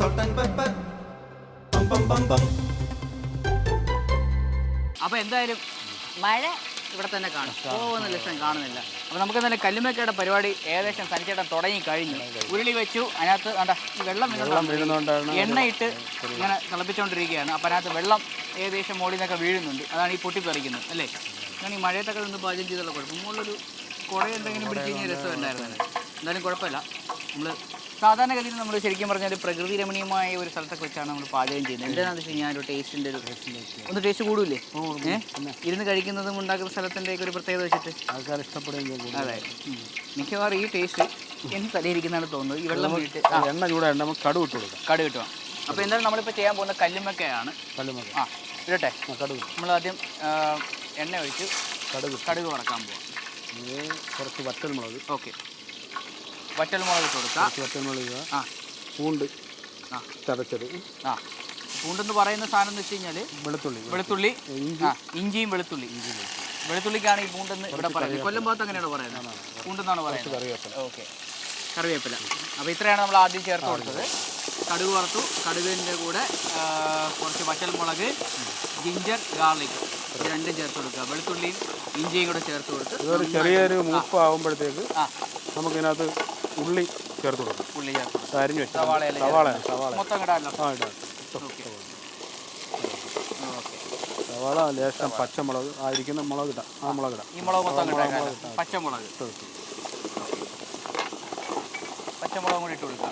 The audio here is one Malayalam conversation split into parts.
salt ആൻഡ് പെപ്പർ പം പം പം പം അപ്പോൾ എന്തായാലും മഴ ഇവിടെ തന്നെ കാണും. പോകുന്ന ലക്ഷം കാണുന്നില്ല. അപ്പൊ നമുക്ക് തന്നെ കല്ലുമേക്കയുടെ പരിപാടി ഏകദേശം സനിച്ചേട്ടൻ തുടങ്ങി കഴിഞ്ഞു. ഉരുളി വെച്ചു അതിനകത്ത് കണ്ട ഈ വെള്ളം വീഴുന്നുണ്ട് എണ്ണയിട്ട് ഇങ്ങനെ തിളപ്പിച്ചുകൊണ്ടിരിക്കുകയാണ് അപ്പൊ അതിനകത്ത് വെള്ളം ഏകദേശം മുകളിൽ നിന്നൊക്കെ വീഴുന്നുണ്ട്. അതാണ് ഈ പൊട്ടിത്തെറിക്കുന്നത് അല്ലേ? ഞാൻ ഈ മഴയത്തൊക്കെ നിന്ന് പാചകം ചെയ്തുള്ള കുഴപ്പം. മുകളിലൊരു കുറെ എന്തെങ്കിലും പിടിച്ച് കഴിഞ്ഞാൽ രസമുണ്ടായിരുന്നു. എന്തായാലും കുഴപ്പമില്ല. നമ്മൾ സാധാരണഗതിയിൽ നമ്മൾ ശരിക്കും പറഞ്ഞാൽ പ്രകൃതി രമണീയമായ ഒരു സ്ഥലത്തൊക്കെ വെച്ചാണ് നമ്മൾ പാചകം ചെയ്യുന്നത്. എന്താണെന്ന് വെച്ച് കഴിഞ്ഞാൽ ഒരു ടേസ്റ്റിന്റെ ഒരു ഒന്ന് ടേസ്റ്റ് കൂടൂലേ ഏ? ഇരുന്ന് കഴിക്കുന്നതും ഉണ്ടാക്കുന്ന സ്ഥലത്തിന്റെ ഒരു പ്രത്യേകത വെച്ചിട്ട്. ആൾക്കാർ ഇഷ്ടപ്പെടുകയും അതെ. മിക്കവാറും ഈ ടേസ്റ്റ് എനിക്ക് തലയിരിക്കുന്നതാണ് തോന്നുന്നത്. ഈ വെള്ളം വീട്ട് ആ. എണ്ണ ചൂടായിട്ട് നമുക്ക് കടു ഇട്ട് കൊടുക്കാം. കടു കിട്ടുക അപ്പോൾ എന്തായാലും നമ്മളിപ്പോൾ ചെയ്യാൻ പോകുന്ന കല്ലുമ്മക്കയാണ്. കല്ലുമ്മക്ക. ആ ഇരട്ടെ കടുക് നമ്മൾ ആദ്യം എണ്ണ ഒഴിച്ച് കടുക് കടുക് വറക്കാൻ പോവാം. കുറച്ച് വറ്റൽ മുളക് ഓക്കെ. വറ്റൽമുളക് ഇട്ട് കൊടുക്കാം കുറച്ച് വറ്റൽമുളക് ആ. പൂണ്ട് ആ. ചതച്ചത്. ആ. പൂണ്ടെന്ന് പറയുന്ന സാധനം എന്ന് വെച്ച് കഴിഞ്ഞാൽ വെളുത്തുള്ളി. വെളുത്തുള്ളി ആ ഇഞ്ചിയും വെളുത്തുള്ളി. വെളുത്തുള്ളിക്കാണ് ഈ പൂണ്ടെന്ന് ഇവിടെ പറയുന്നത്. കൊല്ലം ഭാഗത്ത് അങ്ങനെയാണ് പറയുന്നത്? പൂണ്ടെന്നാണ് പറയുന്നത്? കറിവേപ്പില. ഓക്കെ. കറിവേപ്പില. അപ്പോൾ ഇത്രയാണ് നമ്മൾ ആദ്യം ചേർത്ത് കൊടുത്തത്. കടുക് വറുത്തു. കടുകിന്റെ കൂടെ കുറച്ച് വറ്റൽമുളക് ജിഞ്ചർ ഗാർലിക് രണ്ടും ചേർത്ത് കൊടുക്കുക. വെളുത്തുള്ളിയും ഇഞ്ചിയും കൂടെ ചേർത്ത് കൊടുത്ത് ചെറിയൊരു മൂപ്പ് ആകുമ്പോഴത്തേക്ക് നമുക്കിതിനകത്ത് ഉള്ളി ചേർത്ത് കൊടുക്കും. ഉള്ളി ചേർത്ത് അരിഞ്ഞ് വെച്ചു സവാള സവാള സവാള മൊത്തം ആ ഇടാം. സവാള ലേശം പച്ചമുളക്. ആയിരിക്കുന്ന മുളക് ഇടാം. ആ മുളക് ഇടാം. ഈ മുളക് മൊത്തം കിട്ടാൻ പച്ചമുളക്. പച്ചമുളകും കൂടി ഇട്ട് കൊടുക്കുക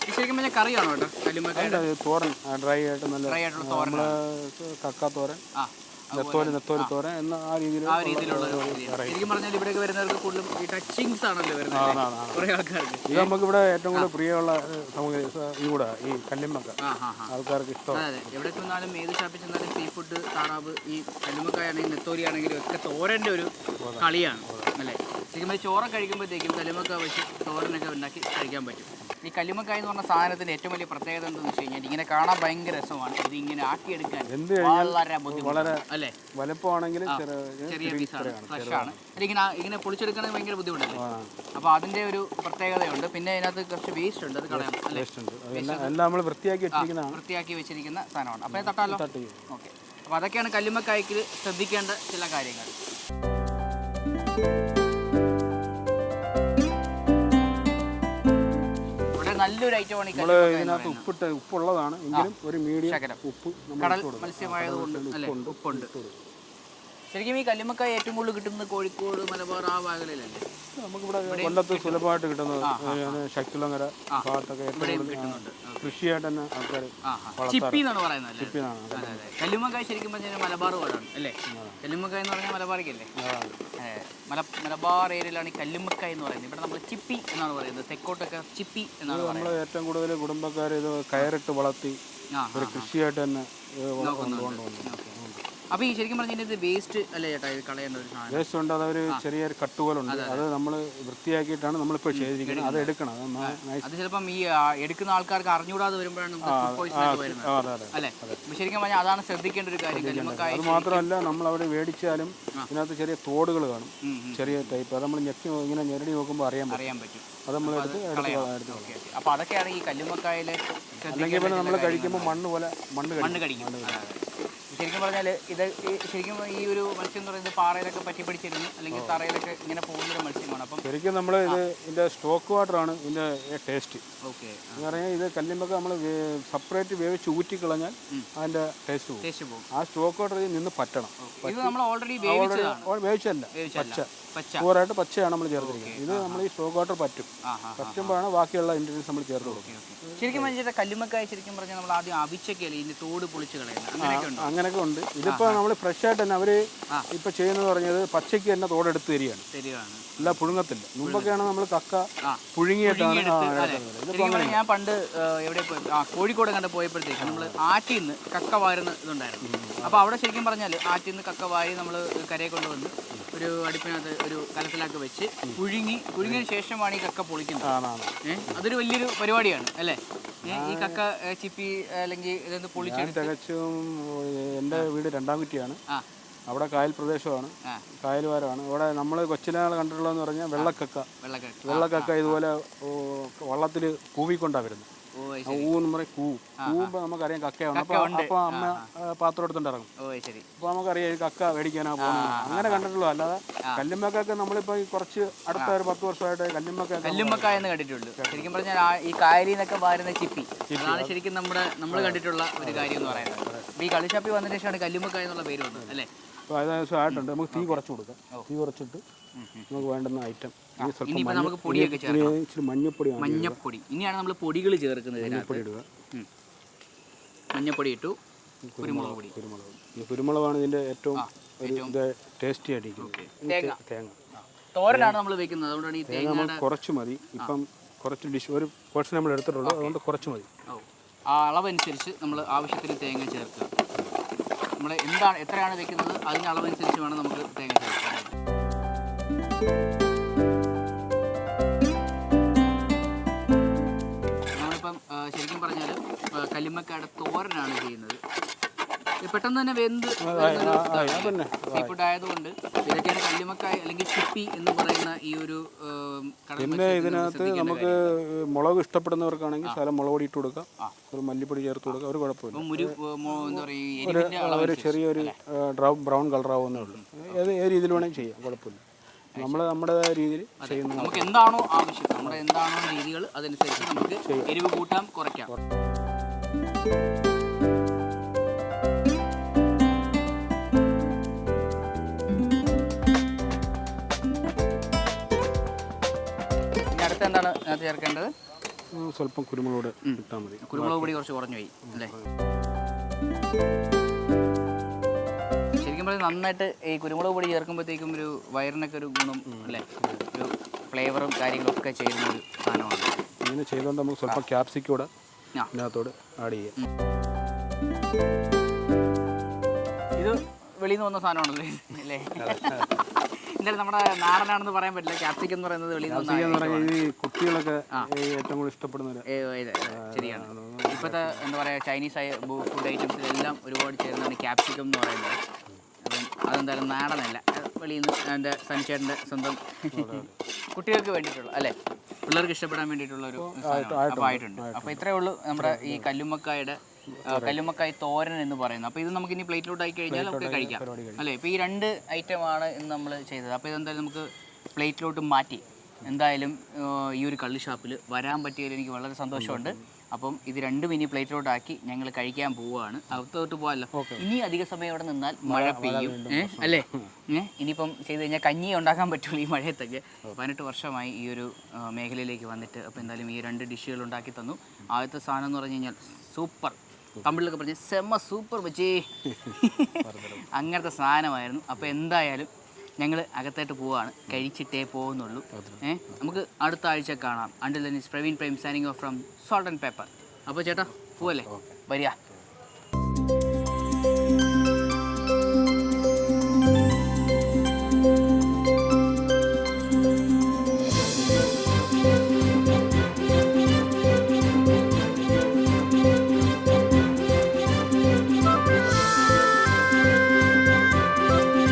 ഇത് ശരിക്കും പറഞ്ഞാൽ കറിയാണോ കേട്ടോ തോരൻ. ഡ്രൈ ആയിട്ട് നല്ല ഡ്രൈ ആയിട്ടുള്ള തോരൻ കക്ക തോരൻ. ആ. നെത്തോലി നെത്തോലി തോരൻ എന്ന ആ രീതിയിൽ ആ രീതിയിലുള്ള. ശരിക്കും പറഞ്ഞാൽ ഇവിടേക്ക് വരുന്നവർക്ക് കൂടുതലും ഈ ടച്ചിങ്സ് ആണല്ലോ വരുന്നത് കുറേ ആൾക്കാർക്ക്. ഇത് നമുക്ക് ഇവിടെ ഏറ്റവും കൂടുതൽ പ്രിയമുള്ള ഈ കൂടെ ഈ കല്ലിമ്മക്ക. ആൾക്കാർക്ക് ഇഷ്ടം അതെ അതെ. എവിടെ ചെന്നാലും ഏത് ഷാപ്പിൽ ചെന്നാലും സീ ഫുഡ് താറാവ് ഈ കല്ലുമ്മക്കായാണെങ്കിലും നെത്തോരി ആണെങ്കിലും ഒക്കെ തോരന്റെ ഒരു കളിയാണ് അല്ലേ? ശരിക്കും പറഞ്ഞാൽ ചോറ കഴിക്കുമ്പോഴത്തേക്കും കല്ലുമ്മക്ക വെച്ച് തോരനൊക്കെ ഉണ്ടാക്കി കഴിക്കാൻ പറ്റും. ഈ കല്ലുമ്മക്കായ എന്ന് പറഞ്ഞ സാധനത്തിന്റെ ഏറ്റവും വലിയ പ്രത്യേകത എന്താണെന്ന് വെച്ച് കഴിഞ്ഞാൽ ഇങ്ങനെ കാണാൻ ഭയങ്കര രസമാണ്. ഇത് ഇങ്ങനെ ആക്കിയെടുക്കാൻ വളരെ ബുദ്ധിമുട്ടാണ് അല്ലേ? ചെറിയ പീസാണ് ഫ്രഷ് ആണ് ഇങ്ങനെ ഇങ്ങനെ പൊളിച്ചെടുക്കണമെങ്കിൽ ഭയങ്കര ബുദ്ധിമുട്ടല്ലേ? അപ്പോൾ അതിന്റെ ഒരു പ്രത്യേകതയുണ്ട്. പിന്നെ അതിനകത്ത് കുറച്ച് വേസ്റ്റ് ഉണ്ട്. അത് കളയാം അല്ലേ? എല്ലാം നമ്മൾ വൃത്തിയാക്കി വെച്ചിരിക്കുന്നതാണ്. വൃത്തിയാക്കി വെച്ചിരിക്കുന്ന സാധനമാണ്. അപ്പോൾ തട്ടാലോ? തട്ടി ഓക്കെ. അപ്പോൾ അതൊക്കെയാണ് കല്ലുമ്മക്കായ്ക്ക് ശ്രദ്ധിക്കേണ്ട ചില കാര്യങ്ങൾ. നല്ലൊരു ഐറ്റം ആണ് നമ്മൾ ഇതിനകത്ത് ഉപ്പിട്ട് ഉപ്പുള്ളതാണ്. എങ്കിലും ഒരു മീഡിയം ഉപ്പ് കടൽ മത്സ്യമായതുകൊണ്ട് ഉപ്പുണ്ട് ഉപ്പുണ്ട്. ശരിക്കും ഈ കല്ലുമ്മക്കായ ഏറ്റവും കൂടുതൽ കിട്ടുന്നത് കോഴിക്കോട് മലബാർ ആ ഭാഗങ്ങളിലല്ലേ നമുക്കിവിടെ കൊല്ലത്ത് സുലഭമായിട്ട് കിട്ടുന്നത് ശക്തിലങ്ങര ഭാഗത്തൊക്കെ ഏറ്റവും കൃഷിയായിട്ട് തന്നെ ആൾക്കാർ. ചിപ്പി എന്നാണ് പറയുന്നത് ചിപ്പി കല്ലുമ്മക്കായ ശരിക്കും പറഞ്ഞാൽ മലബാർ പാടാണ് അല്ലേ? കല്ലുമ്മക്കായ എന്ന് പറഞ്ഞാൽ മലബാറിക്കല്ലേ? മല മലബാർ ഏരിയയിലാണ് ഈ കല്ലുമ്മക്കായ എന്ന് പറയുന്നത്. ഇവിടെ നമ്മൾ ചിപ്പി എന്നാണ് പറയുന്നത്. തെക്കോട്ടൊക്കെ ചിപ്പി എന്നാണ് നമ്മൾ ഏറ്റവും കൂടുതൽ കുടുംബക്കാർ ഇത് കയറിട്ട് വളർത്തി ഒരു കൃഷിയായിട്ട് തന്നെ കൊണ്ടുപോകുന്നു അപ്പോൾ ഈ ശരിക്കും പറഞ്ഞാൽ ഇത് വേസ്റ്റ് അല്ലേ ചേട്ടാ ഇത് കളയേണ്ട ഒരു സാധനം? വേസ്റ്റ് ഉണ്ട് അതൊരു ചെറിയൊരു കട്ടുപോലുണ്ട് അത് നമ്മൾ വൃത്തിയാക്കിയിട്ടാണ് നമ്മളിപ്പോൾ ചെയ്തിരിക്കുന്നത്. അത് എടുക്കണം. അത് ചിലപ്പം ഈ എടുക്കുന്ന ആൾക്കാർക്ക് അറിഞ്ഞുകൂടാതെ വരുമ്പോഴാണ് നമുക്ക് ഫുഡ് പോയിസൺ വരുന്നത്. അല്ലേ? ശരിക്കും പറഞ്ഞാൽ അതാണ് ശ്രദ്ധിക്കേണ്ട ഒരു കാര്യം. അത് മാത്രമല്ല നമ്മൾ അവിടെ മേടിച്ചാലും ഇതിനകത്ത് ചെറിയ തോടുകൾ കാണും. ചെറിയ ടൈപ്പ് അത് നമ്മൾ ഞെക്കി ഇങ്ങനെ ഞെരടി നോക്കുമ്പോൾ അറിയാൻ പറ്റും. അറിയാൻ പറ്റും. അത് നമ്മൾ എടുത്ത് എടുത്ത് അപ്പോൾ അതൊക്കെയാണ് ഈ കല്ലുമ്മക്കായയിൽ അല്ലെങ്കിൽ പിന്നെ നമ്മൾ കഴിക്കുമ്പോൾ മണ്ണ് പോലെ മണ്ണ് മണ്ണ് കഴിക്കും കടിക്കും. ശരിക്കും പറഞ്ഞാൽ ഇത് ശരിക്കും ഈ ഒരു മത്സ്യം എന്ന് പറയുന്നത് പാറയിലൊക്കെ പറ്റി പിടിച്ചിരുന്നു. അല്ലെങ്കിൽ തറയിലൊക്കെ ഇങ്ങനെ പോകുന്നൊരു മത്സ്യമാണ്. അപ്പം ശരിക്കും നമ്മൾ ഇത് ഇതിന്റെ സ്റ്റോക്ക് ആണ് ഇതിന്റെ ടേസ്റ്റ് ഓക്കെ എന്ന് പറഞ്ഞാൽ ഇത് കല്ലിമ്പൊക്കെ നമ്മൾ സെപ്പറേറ്റ് വേവിച്ച് ഊറ്റി കളഞ്ഞാൽ അതിന്റെ ടേസ്റ്റ് പോകും. ടേസ്റ്റ് പോകും. ആ സ്റ്റോക്ക് വാട്ടർ നിന്ന് പറ്റണം. ഇത് നമ്മൾ ഓൾറെഡി വേവിച്ചല്ല പച്ച. പൂറായിട്ട് പച്ചയാണ് നമ്മൾ ചേർത്തിരിക്കുന്നത് ഇത് നമ്മൾ ഈ സ്റ്റോക്ക് വാട്ടർ പറ്റും. പറ്റുമ്പോഴാണ് ബാക്കിയുള്ള ഇൻഗ്രീഡിയൻസ് നമ്മൾ ചേർത്ത് കൊടുക്കുന്നത്. ശരിക്കും കല്ലുമ്മക്കായ ശരിക്കും പറഞ്ഞാൽ നമ്മൾ ആദ്യം അവിച്ചൊക്കെയല്ലേ ഇതിന്റെ തോട് പൊളിച്ച് കളയുന്നത്? ഉണ്ടോ? അങ്ങനെയൊക്കെ ഉണ്ട് ഇതിപ്പോൾ നമ്മൾ ഫ്രഷ് ആയിട്ട് തന്നെ അവർ ഇപ്പൊ ഇപ്പോൾ ചെയ്യുന്നത് പറഞ്ഞത് പച്ചയ്ക്ക് തന്നെ തോടെടുത്ത് തരികയാണ്. അല്ല പുഴുങ്ങത്തില്ല. മുമ്പൊക്കെയാണ് നമ്മൾ കക്ക. പുഴുങ്ങിയിട്ടാണ് ഞാൻ പണ്ട് എവിടെ കോഴിക്കോട് കണ്ട് പോയപ്പോഴത്തേക്ക് നമ്മൾ ആറ്റിൽ നിന്ന് കക്ക വാരുന്ന ഇതുണ്ടായിരുന്നു. അപ്പോൾ അവിടെ ശരിക്കും പറഞ്ഞാൽ ആറ്റിൽ നിന്ന് കക്ക വാരി നമ്മൾ കരയെ കൊണ്ടുവന്ന് ഒരു അടുപ്പിനകത്ത് ഒരു കലത്തിലാക്കി വെച്ച് പുഴുങ്ങി പുഴുങ്ങിയതിന് ശേഷമാണ് ഈ കക്ക പൊളിക്കുന്നത്. അതൊരു വലിയൊരു പരിപാടിയാണ് അല്ലേ? ഈ കക്ക ചിപ്പി അല്ലെങ്കിൽ ഇതൊന്ന് പൊളിച്ചെടുത്ത് തികച്ചും എന്റെ വീട് രണ്ടാം കുറ്റിയാണ്. അവിടെ കായൽ പ്രദേശമാണ്. കായൽവാരമാണ്. കായൽ വാരമാണ് ഇവിടെ നമ്മൾ കൊച്ചിനാൾ കണ്ടിട്ടുള്ളതെന്ന് പറഞ്ഞാൽ വെള്ളക്കക്ക. വെള്ളക്കക്ക. ഇതുപോലെ വള്ളത്തിൽ കൂവിക്കൊണ്ടാണ് വരുന്നത്. ഓ അത് ആ ഊ എന്ന് പറയും കൂ കൂവുമ്പോൾ നമുക്കറിയാം കക്കയാണ് അപ്പൊ അപ്പൊ അമ്മ പാത്രം എടുത്തോണ്ട് ഇറങ്ങും. അപ്പോൾ നമുക്കറിയാം കക്ക മേടിക്കാനാ പോകുന്നത്. അങ്ങനെ കണ്ടിട്ടുള്ളൂ. അല്ലാതെ കല്ലുമ്മക്കൊക്കെ നമ്മളിപ്പോ കുറച്ച് അടുത്ത ഒരു പത്ത് വർഷമായിട്ട് കല്ലുമ്മക്ക കല്ലുമ്മക്ക എന്ന് കണ്ടിട്ടുള്ളൂ. ശരിക്കും പറഞ്ഞാൽ ഈ കായലിൽ നിന്നൊക്കെ വാരുന്ന ചിപ്പി. അതാണ് ശരിക്കും നമ്മുടെ നമ്മൾ കണ്ടിട്ടുള്ള ഒരു കാര്യം എന്ന് പറയുന്നത്. അപ്പൊ ഈ കളിച്ചപ്പി വന്നതിന് ശേഷമാണ് കല്ലുമ്മക്കായ എന്നുള്ള പേര് വന്നത് അല്ലേ? അപ്പോൾ ദിവസം ആയിട്ടുണ്ട് നമുക്ക് തീ കുറച്ച് കൊടുക്കാം. തീ കുറച്ചിട്ട് നമുക്ക് വേണ്ടുന്ന ഐറ്റം ഇനി സ്വല്പം ഇനിയിപ്പോ നമുക്ക് പൊടിയൊക്കെ ഇനി ഇച്ചിരി മഞ്ഞപ്പൊടി മഞ്ഞപ്പൊടി. ഇനിയാണ് നമ്മൾ പൊടികൾ ചേർക്കുന്നത് മഞ്ഞപ്പൊടി ഇടുക. മഞ്ഞപ്പൊടി ഇട്ടു. കുരുമുളക് പൊടി. കുരുമുളക് ഈ കുരുമുളകാണ് ഇതിന്റെ ഏറ്റവും ഒരു ഇത് ടേസ്റ്റി ആയിട്ടിരിക്കുന്നത്. തേങ്ങ. തോരനാണ് നമ്മൾ വെക്കുന്നത്. അതുകൊണ്ടാണ് ഈ തേങ്ങ കുറച്ച് മതി. ഇപ്പം കുറച്ച് ഡിഷ് ഒരു പോർഷൻ നമ്മൾ എടുത്തിട്ടുള്ളൂ അതുകൊണ്ട് കുറച്ച് മതി. ആ അളവനുസരിച്ച് നമ്മൾ ആവശ്യത്തിന് തേങ്ങ ചേർക്കുക. നമ്മൾ എന്താണ് എത്രയാണ് വെക്കുന്നത് അതിന്റെ അളവനുസരിച്ച് വേണം നമുക്ക് തേങ്ങ ചേർക്കാൻ നമ്മളിപ്പം ശരിക്കും പറഞ്ഞാൽ കല്ലുമ്മക്കാട് തോരനാണ് ചെയ്യുന്നത്. പെട്ടെന്ന് തന്നെ വെന്ത് സീഫുഡ് സീ ഫുഡ് ആയതുകൊണ്ട് ഇതൊക്കെയാണ് കല്ലുമ്മക്കായ അല്ലെങ്കിൽ ചിപ്പി എന്ന് പറയുന്ന ഈ ഒരു പിന്നെ ഇതിനകത്ത് നമുക്ക് മുളക് ഇഷ്ടപ്പെടുന്നവർക്കാണെങ്കിൽ ശകലം മുളക് പൊടി ഇട്ട് കൊടുക്കാം. ഒരു മല്ലിപ്പൊടി ചേർത്ത് കൊടുക്കാം. ഒരു കുഴപ്പമില്ല. ഒരു ചെറിയൊരു ബ്രൗൺ കളറാവുന്നേ ഉള്ളൂ. ഏത് ഏത് രീതിയിൽ വേണമെങ്കിൽ ചെയ്യാം. കുഴപ്പമില്ല. നമ്മൾ നമ്മുടേതായ രീതിയിൽ ചെയ്യുന്നു നമുക്ക് എന്താണോ ആവശ്യം നമ്മുടെ എന്താണോ രീതികൾ അതനുസരിച്ച് നമുക്ക് എരിവ് കൂട്ടാം കുറയ്ക്കാം. അതിനകത്ത് ചേർക്കേണ്ടത്? സ്വല്പം കുരുമുളക് ഇട്ടാൽ മതി. കുരുമുളക് പൊടി കുറച്ച് കുറഞ്ഞു പോയി അല്ലേ? ശരിക്കും പറഞ്ഞാൽ നന്നായിട്ട് ഈ കുരുമുളക് പൊടി ചേർക്കുമ്പോഴത്തേക്കും ഒരു വയറിനൊക്കെ ഒരു ഗുണം അല്ലേ? ഒരു ഫ്ലേവറും കാര്യങ്ങളും ഒക്കെ ചെയ്യുന്ന ഒരു സാധനമാണ്. ഇങ്ങനെ ചെയ്തുകൊണ്ട് നമുക്ക് സ്വല്പം ക്യാപ്സിക്കൂടെ അതിനകത്തോട്. ഇതിനകത്തോട് ആഡ് ചെയ്യാം. ഇത് വെളിയിൽ നിന്ന് വന്ന സാധനമാണല്ലേ അല്ലേ? എന്തായാലും നമ്മുടെ നാടനാണെന്ന് പറയാൻ പറ്റില്ല ക്യാപ്സിക്കം എന്ന് പറയുന്നത് വെളിയിൽ നിന്ന് കുട്ടികളൊക്കെ ഏറ്റവും കൂടുതൽ ഇഷ്ടപ്പെടുന്ന ശരിയാണ് ഇപ്പോഴത്തെ എന്താ പറയുക ചൈനീസ് ആയ ഫുഡ് എല്ലാം ഒരുപാട് ചേരുന്നതാണ് ക്യാപ്സിക്കം എന്ന് പറയുന്നത് അതെന്തായാലും നാടനല്ല വെളിയിൽ നിന്ന് എന്റെ സൺഷേഡിന്റെ സ്വന്തം കുട്ടികൾക്ക് വേണ്ടിയിട്ടുള്ള അല്ലേ പിള്ളേർക്ക് ഇഷ്ടപ്പെടാൻ വേണ്ടിയിട്ടുള്ള ഒരു ആയിട്ടുണ്ട് അപ്പോൾ ഇത്രയേ ഉള്ളൂ നമ്മുടെ ഈ കല്ലുമ്മക്കായുടെ കല്ലുമ്മക്കായ് തോരൻ എന്ന് പറയുന്നത്. അപ്പോൾ ഇത് നമുക്ക് ഇനി പ്ലേറ്റിലോട്ട് ആയി കഴിഞ്ഞാൽ നമുക്ക് കഴിക്കാം. അല്ലേ? ഇപ്പോൾ ഈ രണ്ട് ആണ് ഇന്ന് നമ്മൾ ചെയ്തത്. അപ്പോൾ ഇതെന്തായാലും നമുക്ക് പ്ലേറ്റിലോട്ട് മാറ്റി. എന്തായാലും ഈ ഒരു കള്ളി ഷാപ്പിൽ വരാൻ പറ്റിയതിൽ എനിക്ക് വളരെ സന്തോഷമുണ്ട്. അപ്പം ഇത് രണ്ടും ഇനി പ്ലേറ്റിലോട്ട് ആക്കി ഞങ്ങൾ കഴിക്കാൻ പോവുകയാണ് അകത്തോട്ട് പോകാമല്ലോ ഇനി അധിക സമയം ഇവിടെ നിന്നാൽ മഴ പെയ്യും. അല്ലേ? ഇനിയിപ്പം ചെയ്ത് കഴിഞ്ഞാൽ കഞ്ഞി ഉണ്ടാക്കാൻ പറ്റുള്ളൂ ഈ മഴയത്തൊക്കെ. പതിനെട്ട് വർഷമായി ഈ ഒരു മേഖലയിലേക്ക് വന്നിട്ട്. അപ്പോൾ എന്തായാലും ഈ രണ്ട് ഡിഷുകൾ ഉണ്ടാക്കി തന്നു. ആദ്യത്തെ സാധനം എന്ന് പറഞ്ഞു കഴിഞ്ഞാൽ സൂപ്പർ. തമിഴിലൊക്കെ പറഞ്ഞ സെമ സൂപ്പർ വെച്ചേ അങ്ങനത്തെ സാധനമായിരുന്നു. അപ്പോൾ എന്തായാലും ഞങ്ങൾ അകത്തായിട്ട് പോവാണ്. കഴിച്ചിട്ടേ പോകുന്നുള്ളൂ. ഏഹ് നമുക്ക് അടുത്ത ആഴ്ച കാണാം. Until then is Praveen prime signing off from salt and pepper അപ്പോൾ ചേട്ടാ പോവല്ലേ? വരിക.